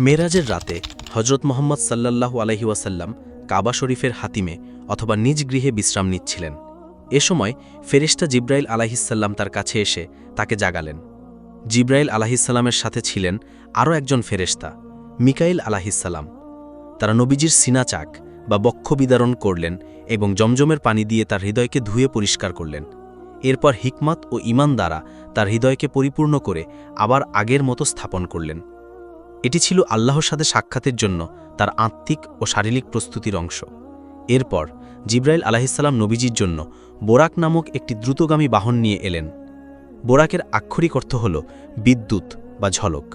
মেরাজের রাতে হজরত মোহাম্মদ সাল্লাল্লাহু আলহি ওয়াসাল্লাম কাবা শরীফের হাতিমে অথবা নিজ গৃহে বিশ্রাম নিচ্ছিলেন। এ সময় ফেরেশতা জিব্রাইল আলাহিসাল্লাম তার কাছে এসে তাকে জাগালেন। জিব্রাইল আলাহিসাল্লামের সাথে ছিলেন আরও একজন ফেরেশতা, মিকাইল আলাহিসাল্লাম তারা নবীজির সিনা চাক বা বক্ষ বিদারণ করলেন এবং জমজমের পানি দিয়ে তার হৃদয়কে ধুয়ে পরিষ্কার করলেন। এরপর হিকমত ও ইমান দ্বারা তার হৃদয়কে পরিপূর্ণ করে আবার আগের মতো স্থাপন করলেন। এটি ছিল আল্লাহর সাথে সাক্ষাতের জন্য তার আত্মিক ও শারীরিক প্রস্তুতির অংশ। এরপর জিব্রাইল আলাহিসাল্লাম নবীজির জন্য বোরাক নামক একটি দ্রুতগামী বাহন নিয়ে এলেন। বোরাকের আক্ষরিক অর্থ হল বিদ্যুৎ বা ঝলক।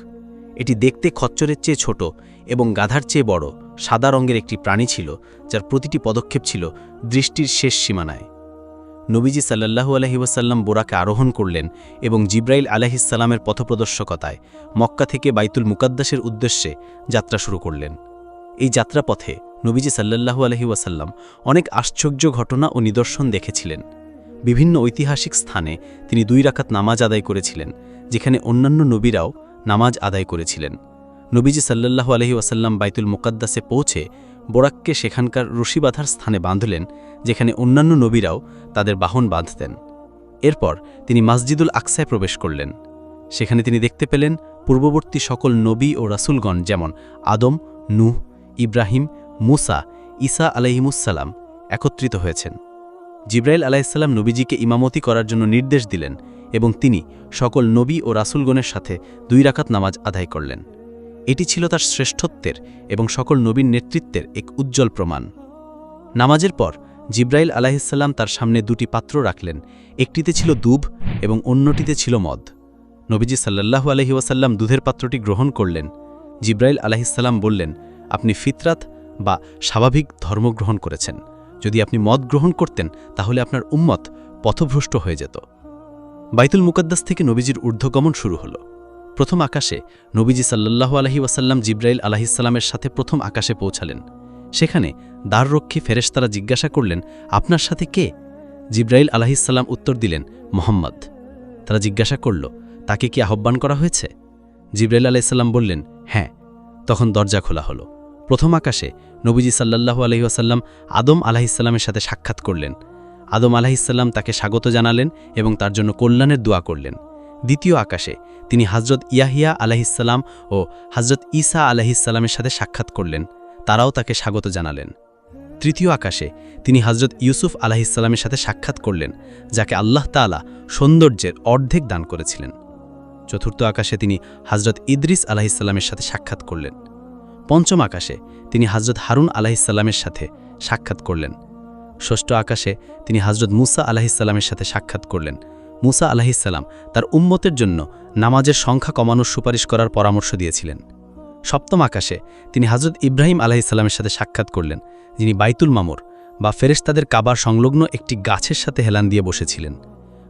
এটি দেখতে খচ্চরের চেয়ে ছোট এবং গাধার চেয়ে বড়, সাদা রঙের একটি প্রাণী ছিল, যার প্রতিটি পদক্ষেপ ছিল দৃষ্টির শেষ সীমানায়। নবীজি সাল্লাহু ওয়াসাল্লাম বোরাকে আরোহণ করলেন এবং জিব্রাইল আলাহিসাল্লামের পথপ্রদর্শকতায় মক্কা থেকে বাইতুল মুকাদ্দাসের উদ্দেশ্যে যাত্রা শুরু করলেন। এই যাত্রাপথে নবীজি সাল্লাহু ওয়াসাল্লাম অনেক আশ্চর্য ঘটনা ও নিদর্শন দেখেছিলেন। বিভিন্ন ঐতিহাসিক স্থানে তিনি দুই রাকাত নামাজ আদায় করেছিলেন, যেখানে অন্যান্য নবীরাও নামাজ আদায় করেছিলেন। নবীজি সাল্লাহু আলহি ওয়াসাল্লাম বাইতুল মুকাদ্দাসে পৌঁছে বোরাককে সেখানকার রশিবাঁধার স্থানে বাঁধলেন যেখানে অন্যান্য নবীরাও তাদের বাহন বাঁধতেন। এরপর তিনি মসজিদুল আকসায় প্রবেশ করলেন। সেখানে তিনি দেখতে পেলেন পূর্ববর্তী সকল নবী ও রাসুলগণ যেমন আদম, নূহ, ইব্রাহিম, মুসা, ঈসা আলাইহিমুসাল্লাম একত্রিত হয়েছেন। জিব্রাইল আলাইসাল্লাম নবীজিকে ইমামতি করার জন্য নির্দেশ দিলেন এবং তিনি সকল নবী ও রাসুলগণের সাথে দুই রাকাত নামাজ আদায় করলেন। এটি ছিল তার শ্রেষ্ঠত্বের এবং সকল নবীন নেতৃত্বের এক উজ্জ্বল প্রমাণ। নামাজের পর জিব্রাইল আলাহিসাল্লাম তার সামনে দুটি পাত্র রাখলেন। একটিতে ছিল দুব এবং অন্যটিতে ছিল মদ। নবীজি সাল্লাল্লাহু আলহি ওয়াসাল্লাম দুধের পাত্রটি গ্রহণ করলেন। জিব্রাইল আলাহিসাল্লাম বললেন, আপনি ফিতরাত বা স্বাভাবিক ধর্ম গ্রহণ করেছেন। যদি আপনি মদ গ্রহণ করতেন, তাহলে আপনার উম্মত পথভ্রষ্ট হয়ে যেত। বাইতুল মুকদ্দাস থেকে নবীজির ঊর্ধ্বগমন শুরু হলো। প্রথম আকাশে নবীজি সাল্লাল্লাহু আলহি ওয়াসাল্লাম জিব্রাইল আলাহিসাল্লামের সাথে প্রথম আকাশে পৌঁছালেন। সেখানে দ্বাররক্ষী ফেরেশতারা জিজ্ঞাসা করলেন, আপনার সাথে কে? জিব্রাইল আলাহিসাল্লাম উত্তর দিলেন, মোহাম্মদ। তারা জিজ্ঞাসা করল, তাকে কি আহ্বান করা হয়েছে? জিব্রাইল আলাইসাল্লাম বললেন হ্যাঁ। তখন দরজা খোলা হলো। প্রথম আকাশে নবীজি সাল্লাল্লাহু আলহি ওয়াসাল্লাম আদম আলাহিসাল্লামের সাথে সাক্ষাৎ করলেন। আদম আলাহিসাল্লাম তাকে স্বাগত জানালেন এবং তার জন্য কল্যাণের দোয়া করলেন। দ্বিতীয় আকাশে তিনি হজরত ইয়াহিয়া আলাহিসাল্লাম ও হজরত ঈসা আলাহিসাল্লামের সাথে সাক্ষাৎ করলেন। তারাও তাকে স্বাগত জানালেন। তৃতীয় আকাশে তিনি হজরত ইউসুফ আলাহিসাল্লামের সাথে সাক্ষাৎ করলেন, যাকে আল্লাহ তালা সৌন্দর্যের অর্ধেক দান করেছিলেন। চতুর্থ আকাশে তিনি হজরত ইদ্রিস আলাহিসাল্লামের সাথে সাক্ষাৎ করলেন। পঞ্চম আকাশে তিনি হজরত হারুন আলাহিসাল্লামের সাথে সাক্ষাৎ করলেন। ষষ্ঠ আকাশে তিনি হজরত মুসা আলাহিসাল্লামের সাথে সাক্ষাৎ করলেন। মুসা আলাহিসাল্লাম তার উম্মতের জন্য নামাজের সংখ্যা কমানোর সুপারিশ করার পরামর্শ দিয়েছিলেন। সপ্তম আকাশে তিনি হজরত ইব্রাহিম আলাহিসাল্লামের সাথে সাক্ষাৎ করলেন, যিনি বাইতুল মামুর বা ফেরেশতাদের কাবার সংলগ্ন একটি গাছের সাথে হেলান দিয়ে বসেছিলেন।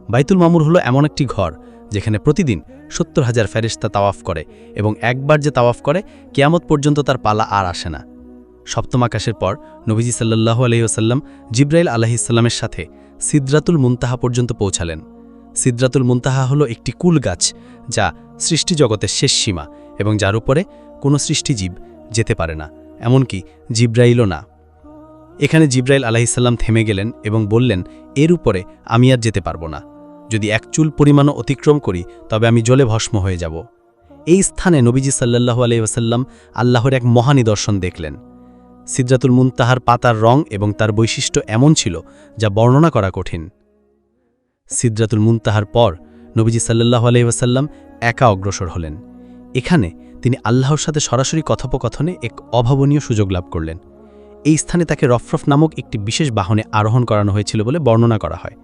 বাইতুল মামুর হলো এমন একটি ঘর, যেখানে প্রতিদিন সত্তর হাজার ফেরেশতা তাওয়াফ করে এবং একবার যে তাওয়াফ করে, কেয়ামত পর্যন্ত তার পালা আর আসে না। সপ্তম আকাশের পর নবীজি সাল্লাহু আলহিউসাল্লাম জিব্রাইল আলাহিসাল্লামের সাথে সিদ্রাতুল মুনতাহা পর্যন্ত পৌঁছালেন। সিদ্রাতুল মুনতাহা হলো একটি কুল গাছ, যা সৃষ্টি জগতের শেষ সীমা এবং যার উপরে কোনো সৃষ্টিজীব যেতে পারে না, এমনকি জিব্রাইলও না। এখানে জিব্রাইল আলাহিসাল্লাম থেমে গেলেন এবং বললেন, এর উপরে আমি আর যেতে পারব না। যদি এক চুল পরিমাণও অতিক্রম করি, তবে আমি জলে ভস্ম হয়ে যাব। এই স্থানে নবীজি সাল্লাহু আলহিহাসাল্লাম আল্লাহর এক মহানিদর্শন দেখলেন। সিদ্রাতুল মুনতাহার পাতার রং এবং তার বৈশিষ্ট্য এমন ছিল যা বর্ণনা করা কঠিন। সিদ্রাতুল মুনতাহার পর নবীজি সাল্লাহ আলহিহাসাল্লাম একা অগ্রসর হলেন। এখানে তিনি আল্লাহর সাথে সরাসরি কথোপকথনে এক অভাবনীয় সুযোগ লাভ করলেন। এই স্থানে তাকে রফরফ নামক একটি বিশেষ বাহনে আরোহণ করানো হয়েছিল বলে বর্ণনা করা হয়।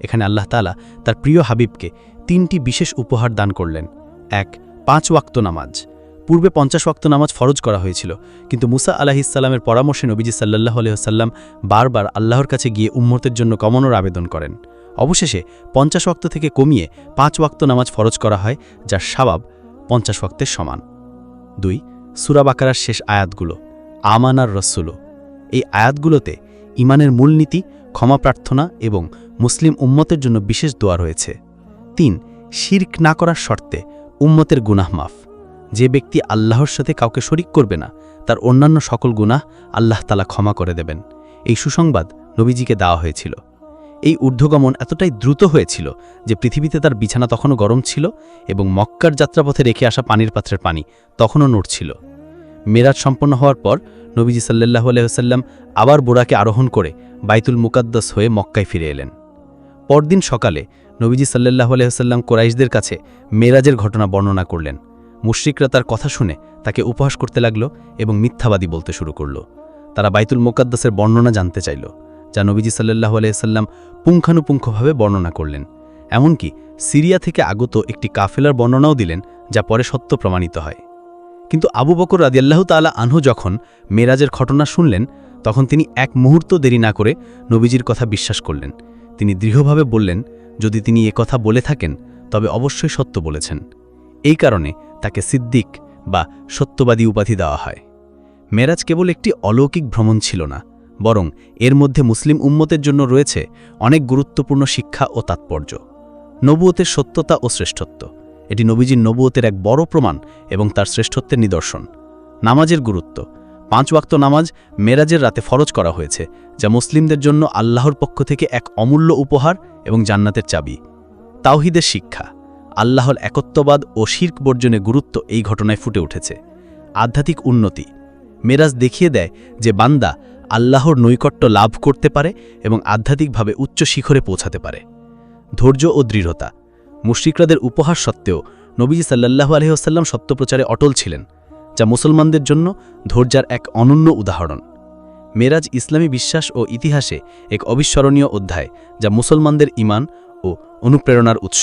এখানে আল্লাহ তালা তার প্রিয় হাবিবকে তিনটি বিশেষ উপহার দান করলেন। এক, পাঁচ ওয়াক্ত নামাজ। পূর্বে পঞ্চাশ ওয়াক্ত নামাজ ফরজ করা হয়েছিল, কিন্তু মুসা আলাহিসাল্লামের পরামর্শে নবীজি সাল্লাহ আলহিহাল্লাম বারবার আল্লাহর কাছে গিয়ে উম্মতের জন্য কমানোর আবেদন করেন। অবশেষে পঞ্চাশ ওয়াক্ত থেকে কমিয়ে পাঁচ ওয়াক্ত নামাজ ফরজ করা হয়, যার স্বভাব পঞ্চাশ ওয়াক্তের সমান। দুই সুরাবাকারার শেষ আয়াতগুলো, আমান আর রসুলো। এই আয়াতগুলোতে ইমানের মূলনীতি ক্ষমা প্রার্থনা এবং মুসলিম উম্মতের জন্য বিশেষ দোয়া রয়েছে। তিন, শির্ক না করার শর্তে উম্মতের গুনাহ মাফ। যে ব্যক্তি আল্লাহর সাথে কাউকে শরিক করবে না, তার অন্যান্য সকল গুনাহ আল্লাহ তালা ক্ষমা করে দেবেন। এই সুসংবাদ নবীজিকে দেওয়া হয়েছিল। এই ঊর্ধ্বগমন এতটাই দ্রুত হয়েছিল যে পৃথিবীতে তার বিছানা তখনও গরম ছিল এবং মক্কার যাত্রাপথে রেখে আসা পানির পাত্রের পানি তখনও নড়ছিল। মেরাজ সম্পন্ন হওয়ার পর নবীজি সাল্লাহ আলহাম আবার বোরাকে আরোহণ করে বাইতুল মুকাদ্দাস হয়ে মক্কায় ফিরে এলেন। পরদিন সকালে নবীজি সাল্লাহ আলহাম কোরাইশদের কাছে মেরাজের ঘটনা বর্ণনা করলেন। মুশ্রিকরা তার কথা শুনে তাকে উপহাস করতে লাগল এবং মিথ্যাবাদী বলতে শুরু করল। তারা বাইতুল মোকাদ্দাসের বর্ণনা জানতে চাইল। যা নবীজি সাল্লাহ আলাইসাল্লাম পুঙ্খানুপুঙ্খভাবে বর্ণনা করলেন। এমনকি সিরিয়া থেকে আগত একটি কাফেলার বর্ণনাও দিলেন, যা পরে সত্য প্রমাণিত হয়। কিন্তু আবু বকর রাদিয়াল্লাহ তালা আনহু যখন মেরাজের ঘটনা শুনলেন, তখন তিনি এক মুহূর্ত দেরি না করে নবীজির কথা বিশ্বাস করলেন। তিনি দৃঢ়ভাবে বললেন, যদি তিনি এ কথা বলে থাকেন, তবে অবশ্যই সত্য বলেছেন। এই কারণে তাকে সিদ্দিক বা সত্যবাদী উপাধি দেওয়া হয়। মেরাজ কেবল একটি অলৌকিক ভ্রমণ ছিল না বরং এর মধ্যে মুসলিম উম্মতের জন্য রয়েছে অনেক গুরুত্বপূর্ণ শিক্ষা ও তাৎপর্য। নবুয়তের সত্যতা ও শ্রেষ্ঠত্ব। এটি নবীজির নবুয়তের এক বড় প্রমাণ এবং তার শ্রেষ্ঠত্বের নিদর্শন। নামাজের গুরুত্ব। পাঁচ ওয়াক্ত নামাজ মেরাজের রাতে ফরজ করা হয়েছে, যা মুসলিমদের জন্য আল্লাহর পক্ষ থেকে এক অমূল্য উপহার এবং জান্নাতের চাবি। তাওহিদের শিক্ষা। আল্লাহর একত্ববাদ ও শির্ক বর্জনে গুরুত্ব এই ঘটনায় ফুটে উঠেছে। আধ্যাত্মিক উন্নতি। মেরাজ দেখিয়ে দেয় যে বান্দা আল্লাহর নৈকট্য লাভ করতে পারে এবং আধ্যাত্মিকভাবে উচ্চ শিখরে পৌঁছাতে পারে। ধৈর্য ও দৃঢ়তা। মুশ্রিকরাদের উপহার সত্ত্বেও নবীজি সাল্লাহ আলহিহাস্লাম সত্যপ্রচারে অটল ছিলেন, যা মুসলমানদের জন্য ধৈর্যার এক অনন্য উদাহরণ। মেরাজ ইসলামী বিশ্বাস ও ইতিহাসে এক অবিস্মরণীয় অধ্যায়, যা মুসলমানদের ইমান ও অনুপ্রেরণার উৎস।